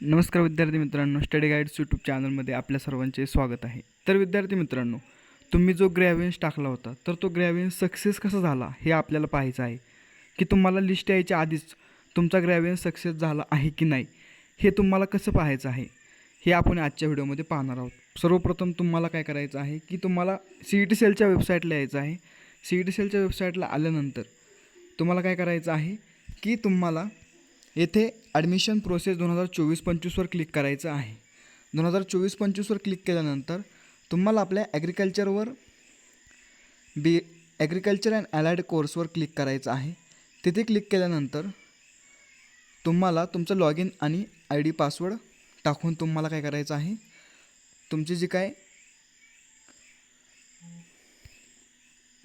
नमस्कार विद्यार्थी मित्रांनो स्टडी गाईड्स यूट्यूब चॅनलमध्ये आपल्या सर्वांचे स्वागत आहे. तर विद्यार्थी मित्रांनो तुम्ही जो ग्रॅव्हियन्स टाकला होता तर तो ग्रॅव्हियन्स सक्सेस कसा झाला हे आपल्याला पाहायचं आहे. की तुम्हाला लिस्ट यायच्या आधीच तुमचा ग्रॅव्हियन्स सक्सेस झाला आहे की नाही हे तुम्हाला कसं पाहायचं आहे हे आपण आजच्या व्हिडिओमध्ये पाहणार आहोत. सर्वप्रथम तुम्हाला काय करायचं आहे की तुम्हाला सी ई टी सेलच्या वेबसाईटला यायचं आहे. सी ई टी सेलच्या वेबसाईटला आल्यानंतर तुम्हाला काय करायचं आहे की तुम्हाला येथे ॲडमिशन प्रोसेस दोन हजार चोवीस पंचवीसवर क्लिक करायचं आहे. दोन हजार चोवीस पंचवीसवर क्लिक केल्यानंतर तुम्हाला आपल्या ॲग्रिकल्चरवर बी ॲग्रिकल्चर अँड ॲलाइड कोर्सवर क्लिक करायचं आहे. तिथे क्लिक केल्यानंतर तुम्हाला तुमचं लॉग इन आणि आय डी पासवर्ड टाकून तुम्हाला काय करायचं आहे? तुमची जी काय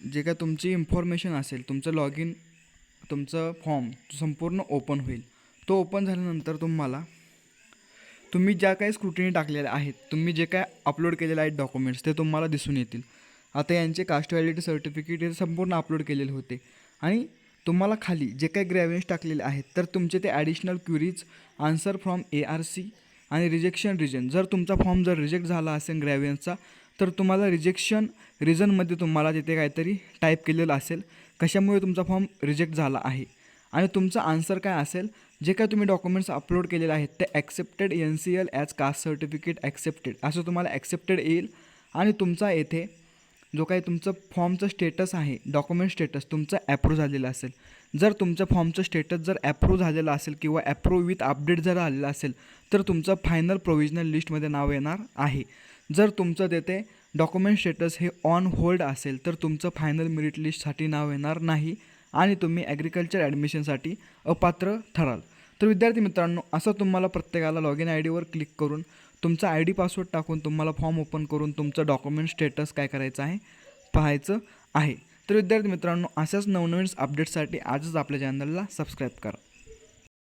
जे काय तुमची इन्फॉर्मेशन असेल तुमचं लॉग इन तुमचं फॉर्म संपूर्ण ओपन होईल. तो ओपन झाल्यानंतर तुम्हाला तुम्ही ज्या काही स्क्रुटिनी टाकलेल्या आहेत तुम्ही जे काय अपलोड केलेले आहेत डॉक्युमेंट्स ते तुम्हाला दिसून येतील. आता यांचे कास्ट व्हॅलिडिटी सर्टिफिकेट हे संपूर्ण अपलोड केलेले होते. आणि तुम्हाला खाली जे काही ग्रॅव्हियन्स टाकलेले आहेत तर तुमचे ते additional queries answer from A R C आणि रिजेक्शन रिजन जर तुमचा फॉर्म जर रिजेक्ट झाला असेल ग्रॅव्हियन्सचा तर तुम्हाला रिजेक्शन रिजनमध्ये तुम्हाला तिथे काहीतरी टाईप केलेलं असेल. कशामुळे तुमचा फॉर्म रिजेक्ट झाला आहे? आणि तुमचं आन्सर काय असेल? जे काय तुम्ही डॉक्युमेंट्स अपलोड केलेले आहेत ते accepted N C L as caste certificate accepted असं तुम्हाला ॲक्सेप्टेड येईल. आणि तुमचा येथे जो काही तुमचं फॉर्मचं स्टेटस आहे डॉक्युमेंट स्टेटस तुमचं ॲप्रूव्ह झालेलं असेल. जर तुमचं फॉर्मचं स्टेटस जर ॲप्रूव्ह झालेलं असेल किंवा ॲप्रूव्ह विथ अपडेट जर आलेलं असेल तर तुमचं फायनल प्रोव्हिजनल लिस्टमध्ये नाव येणार आहे. जर तुमचं तेथे डॉक्युमेंट स्टेटस हे ऑन होल्ड असेल तर तुमचं फायनल मेरिट लिस्टसाठी नाव येणार नाही. आणि तुम्ही ॲग्रिकल्चर ॲडमिशनसाठी अपात्र ठराल. तर विद्यार्थी मित्रांनो असं तुम्हाला प्रत्येकाला लॉग इन आय डीवर क्लिक करून तुमचा आय डी पासवर्ड टाकून तुम्हाला फॉर्म ओपन करून तुमचं डॉक्युमेंट स्टेटस काय करायचं आहे पाहायचं आहे. तर विद्यार्थी मित्रांनो अशाच नवनवीन अपडेट्ससाठी आजच आपल्या चॅनलला सबस्क्राईब करा.